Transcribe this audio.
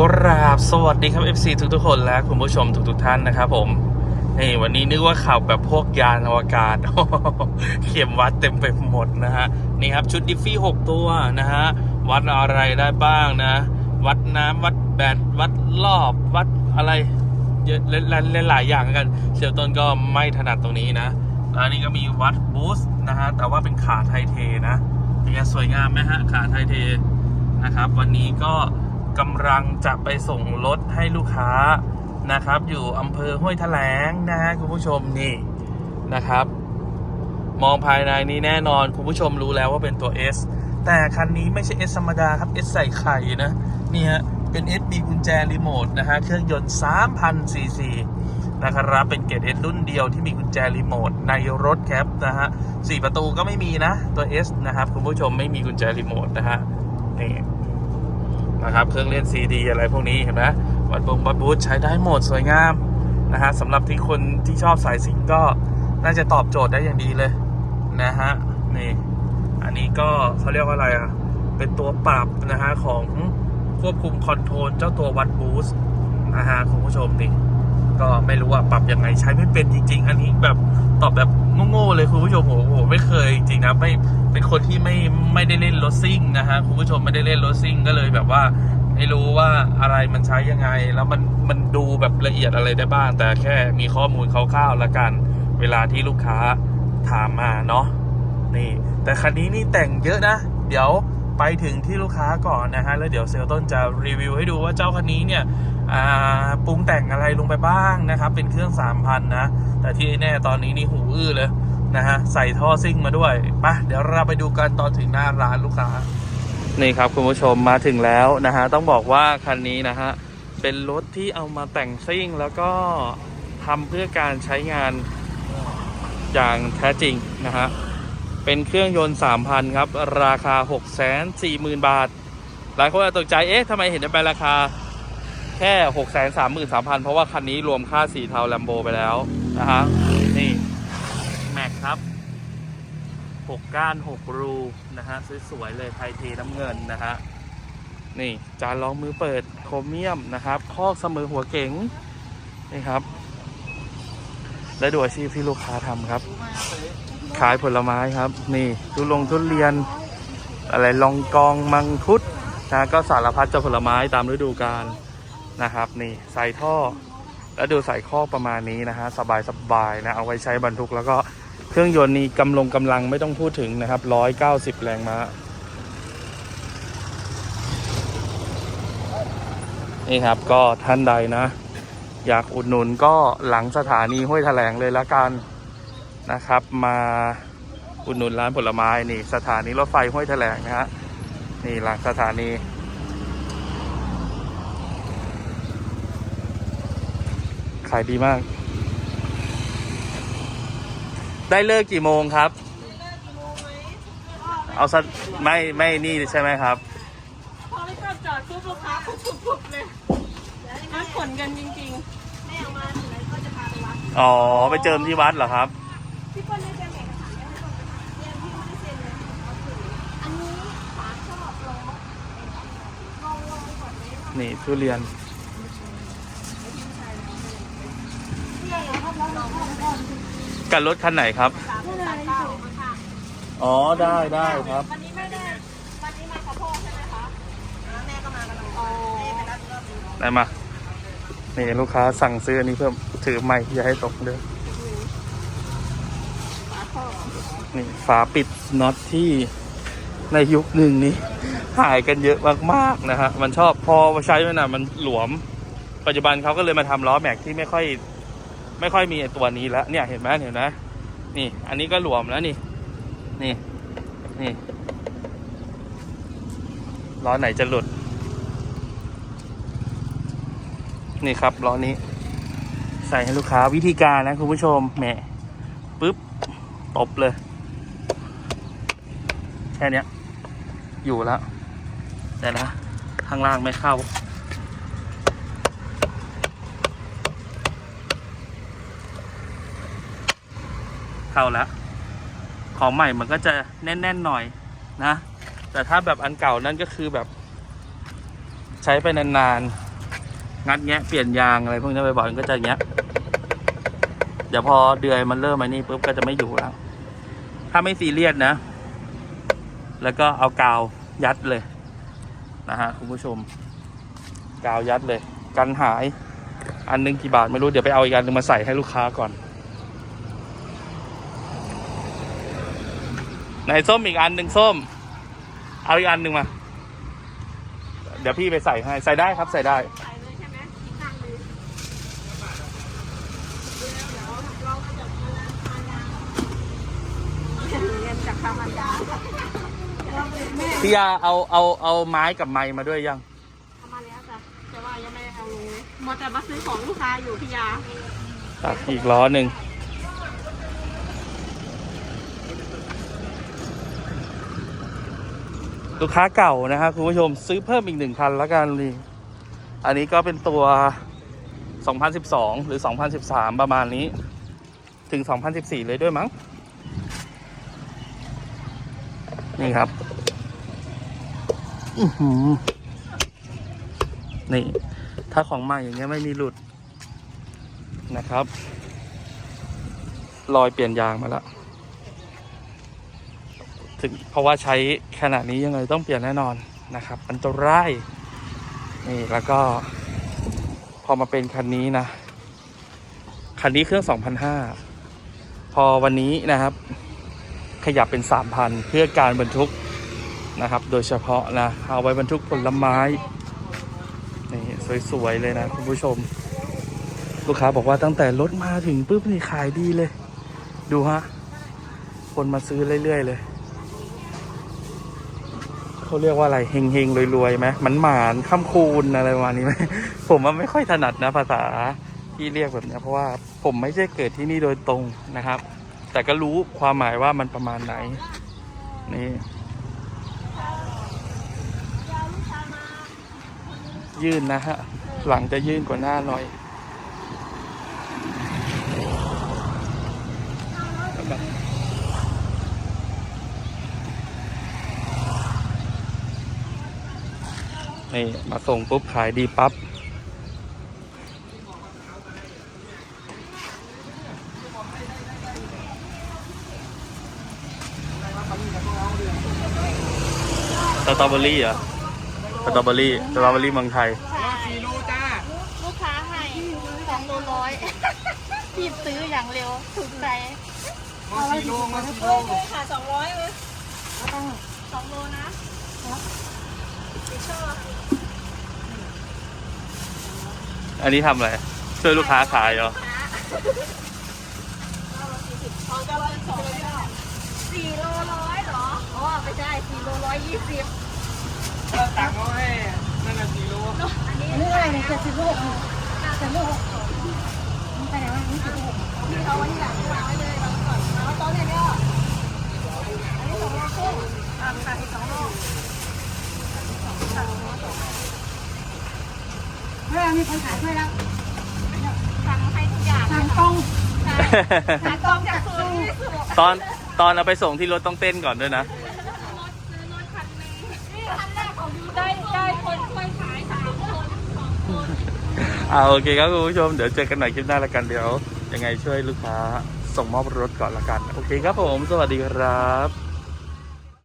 กราบสวัสดีครับ FC ทุกทุกๆคนและคุณผู้ชมทุกทุกๆท่านนะครับผมนี่วันนี้นึกว่าข่าวแบบพวกยานอวกาศ เข็มวัดเต็มไปหมดนะฮะนี่ครับชุดดิฟฟี่6ตัวนะฮะวัดอะไรได้บ้างนะ วัดน้ำวัดแบตวัดรอบวัดอะไรเยอะหลายๆอย่างกันเสี่ยวต้นก็ไม่ถนัดตรงนี้นะอันนี้ก็มีวัดบูสต์นะฮะแต่ว่าเป็นขาไทเทนะเป็นไงสวยงามไหมฮะขาไทเทนะครับ วันนี้ก็ กำลังจะไปส่งรถให้ลูกค้านะครับ อยู่อำเภอห้วยแถลงนะฮะคุณผู้ชมนี่นะครับ มองภายในนี้แน่นอนคุณผู้ชมรู้แล้วว่าเป็นตัว S แต่คันนี้ไม่ใช่ S ธรรมดาครับ S ใส่ไข่นะนี่ฮะเป็น S มีกุญแจรีโมทนะฮะเครื่องยนต์3,000ซีซีนะครับเป็นเกรด S รุ่นเดียวที่มีกุญแจรีโมทในรถแคปนะฮะสี่ประตูก็ไม่มีนะ ตัว S นะครับ คุณผู้ชมไม่มีกุญแจรีโมทนะฮะนี่ นะครับเครื่องเล่นซีดีอะไรพวกนี้เห็นไหมวัดบงวัดบูธใช้ได้หมดสวยงามนะฮะสำหรับที่คนที่ชอบสายสิงก็น่าจะตอบโจทย์ได้อย่างดีเลยนะฮะนี่อันนี้ก็เขาเรียกว่าอะไรอะเป็นตัวปรับนะฮะของควบคุมคอนโทรลเจ้าตัววัดบูสนะฮะคุณผู้ชมนี่ก็ไม่รู้ว่าปรับยังไงใช้ไม่เป็นจริง ๆ อันนี้แบบตอบแบบโง่ๆเลยคุณผู้ชมโอ้โหไม่เคยจริงนะไม่ เป็นคนที่ไม่ไม่ได้เล่นรถซิ่งนะฮะคุณผู้ชมไม่ได้เล่นรถซิ่งก็เลยแบบว่าไม่รู้ว่าอะไรมันใช้ยังไง แล้วมันมันดูแบบละเอียดอะไรได้บ้าง แต่แค่มีข้อมูลคร่าวๆละกัน เวลาที่ลูกค้าถามมาเนาะนี่ แต่คันนี้นี่แต่งเยอะนะ เดี๋ยวไปถึงที่ลูกค้าก่อนนะฮะแล้วเดี๋ยวเซลต้นจะรีวิวให้ดูว่าเจ้าคันนี้เนี่ยปรุงแต่งอะไรลงไปบ้างนะครับ เป็นเครื่อง 3,000 นะ แต่ที่แน่ตอนนี้นี่หูอื้อเลย นะฮะใส่ท่อซิ่งมาด้วยปะเดี๋ยวเราไปดูกันตอนถึงหน้าร้านลูกค้า นี่ครับคุณผู้ชมมาถึงแล้วนะฮะต้องบอกว่าคันนี้นะฮะเป็นรถที่เอามาแต่งซิ่งแล้วก็ทำเพื่อการใช้งานอย่างแท้จริงนะฮะเป็นเครื่องยนต์ 3,000 ครับ ราคา 640,000 บาท หลายคนอาจตกใจ เอ๊ะทำไมเห็นในใบราคาแค่ 633,000 เพราะว่าคันนี้รวมค่าสีเทาแลมโบไปแล้วนะฮะนี่ ครับ 6 ก้าน 6 รูนะฮะสวยๆเลยไทยเทน้ำเงินนะฮะนี่จานรองมือเปิดโครเมียมนะครับคอกเสมอหัวเก๋งนี่ครับ และดูอาชีพที่ลูกค้าทำครับ ขายผลไม้ครับ นี่ทุลงทุเรียน อะไรลองกองมังคุดนะก็สารพัดจะผลไม้ตามฤดูกาลนะครับ นี่ใส่ท่อ แล้วดูใส่ข้อประมาณนี้นะฮะสบายสบายๆนะเอาไว้ใช้บรรทุกแล้วก็ เครื่องยนต์นี้กำลงกำลังไม่ต้องพูดถึงนะครับร้อยเก้าสิบแรงม้านี่ครับก็ท่านใดนะ อยากอุดหนุนก็หลังสถานีห้วยแถลงเลยละกันนะครับ มาอุดหนุนร้านผลไม้นี่ สถานีรถไฟห้วยแถลงนะฮะนี่หลังสถานีขายดีมาก ได้เลิกกี่โมงครับ เอาสักไม่ไม่นี่ใช่ไหมครับ พอไม่ก็จอดปุ๊บลูกค้าปุ๊บปุ๊บปุ๊บเลยนัดขนกันจริงแม่เอามาถึงแล้วก็จะพาไปวัดอ๋อไปเจิมที่วัดเหรอครับพี่เปิ้ลได้เซ็นเอกสารยังไม่ส่งนะคะเนี่ยพี่ไม่ได้เซ็นเลยเอาถืออันนี้ฝาชอบลงลงลงก่อนนี้ว่านี่ทุเรียนเนี่ยเราเข้าแล้วเราเข้าก่อน กันรถคันไหนครับสามสามเก้าค่ะอ๋อได้ได้ครับ วันนี้ไม่ได้วันนี้มาขอโทษใช่ไหมคะแล้วแม่ก็มากันแล้วแม่ไปรับรอบนึงได้มา นี่ลูกค้าสั่งซื้ออันนี้เพิ่มถือไม่อย่าให้ตกเด้อฝาท่อนี่ฝาปิดน็อตที่ในยุคหนึ่งนี้หายกันเยอะมากๆนะฮะมันชอบพอใช้ไปนะมันหลวม ปัจจุบันเขาก็เลยมาทำล้อแม็กที่ไม่ค่อย ไม่ค่อยมีตัวนี้แล้วเนี่ยเห็นไหมเห็นไหมนี่อันนี้ก็หลวมแล้วนี่ นี่ นี่ล้อไหนจะหลุด นี่ครับล้อนี้ ใส่ให้ลูกค้าวิธีการนะคุณผู้ชมแหมปึ๊บตบเลย แค่นี้อยู่แล้ว แต่นะข้างล่างไม่เข้า เข้าแล้ว ของใหม่มันก็จะแน่นๆหน่อยนะ แต่ถ้าแบบอันเก่านั่นก็คือแบบ ใช้ไปนานๆ งัดแงะเปลี่ยนยางอะไรพวกนี้บ่อยๆมันก็จะแงะเดี๋ยวพอเดือยมันเริ่มมานี่ปุ๊บก็จะไม่อยู่แล้ว ถ้าไม่ซีเรียสนะ แล้วก็เอากาวยัดเลยนะฮะคุณผู้ชม กาวยัดเลย กันหาย อันหนึงกี่บาทไม่รู้เดี๋ยวไปเอาอีกอันหนึงมาใส่ให้ลูกค้าก่อน ไหนส้มอีกอันหนึ่งส้ม เอาอีกอันหนึ่งมา เดี๋ยวพี่ไปใส่ให้ ใส่ได้ครับใส่ได้ ใส่เลยใช่ไหมอีกข้างหนึงเดี๋ยวเราก็จะมาทานยาเรียนจากธรรมดาเราเป็นแม่พี่ยาเอาเอาเอาไม้กับไม้มาด้วยยังเอามาแล้วจ้ะแต่ว่ายังไม่ได้เอาลงเลยมัวแต่มาซื้อของลูกค้าอยู่พี่ยา ตัดอีกล้อหนึ่ง ลูกค้าเก่านะครับคุณผู้ชมซื้อเพิ่มอีกหนึ่งคันแล้วกันนี่อันนี้ก็เป็นตัว 2012 หรือ 2013 ประมาณนี้ ถึง 2014 เลยด้วยมั้ง นี่ครับนี่ ถ้าของใหม่อย่างเงี้ยไม่มีหลุดนะครับ รอยเปลี่ยนยางมาแล้ว ถึงเพราะว่าใช้ขนาดนี้ยังไงต้องเปลี่ยนแน่นอนนะครับอันตรายนี่แล้วก็พอมาเป็นคันนี้นะ คันนี้เครื่อง 2,500 พอวันนี้นะครับ ขยับเป็น 3,000 เพื่อการบรรทุกนะครับ โดยเฉพาะนะ เอาไว้บรรทุกผลไม้นี่สวย ๆ เลยนะ คุณผู้ชม ลูกค้าบอกว่าตั้งแต่รถมาถึงปุ๊บนี่ขายดีเลย ดูฮะ คนมาซื้อเรื่อย ๆ เลย เขาเรียกว่าอะไรเฮงเฮงๆรวยๆไหมมันหมานข้ามคูณอะไรประมาณนี้ไหมผมว่าไม่ค่อยถนัดนะภาษาที่เรียกแบบนี้เพราะว่าผมไม่ใช่เกิดที่นี่โดยตรงนะครับ แต่ก็รู้ความหมายว่ามันประมาณไหน นี่ยื่นนะฮะ หลังจะยื่นกว่าหน้าหน่อย นี่มาส่งปุ๊บขายดีปั๊บสตรอเบอรี่เหรอสตรอเบอรี่สตรอเบอรี่เมืองไทยลูกค้าให้สองโลร้อยรีบซื้ออย่างเร็วถูกใจมาสี่โลมาสี่โลเฮ้ยค่ะสองร้อยเลยสองโลนะ ติดชอบ อันนี้ทำอะไร ช่วยลูกค้าขายเหรอเราจะเป็นสองสี่โลร้อยเหรอ อ๋อ ไม่ใช่สี่โลร้อยยี่สิบตักเขาให้นั่นน่ะสี่โลอันนี้เมื่อะไรเนี่ยเจ็ดสิบหกเจ็ดสิบหกมันไปไหนวะนี่เจ็ดสิบหกพี่เอาไว้ที่หลังวางไว้เลยเราก่อนเอาโต๊ะเนี่ยเนี่ยอันนี้สองโลครึ่งอ่าค่ะอีกสองโล เฮ้ยมีคนขายด้วยแล้ว สั่งให้ทุกอย่าง ทางตรง หากองจากศูนย์ที่สุดตอนตอนเอาไปส่งที่รถต้องเต้นก่อนด้วยนะนี่คันแรกของยูได้ได้คนช่วยขายสามคน อ่าโอเคครับคุณผู้ชม เดี๋ยวเจอกันใหม่คลิปหน้าละกันเดี๋ยว ยังไงช่วยลูกค้าส่งมอบรถก่อนละกัน โอเคครับผม สวัสดีครับ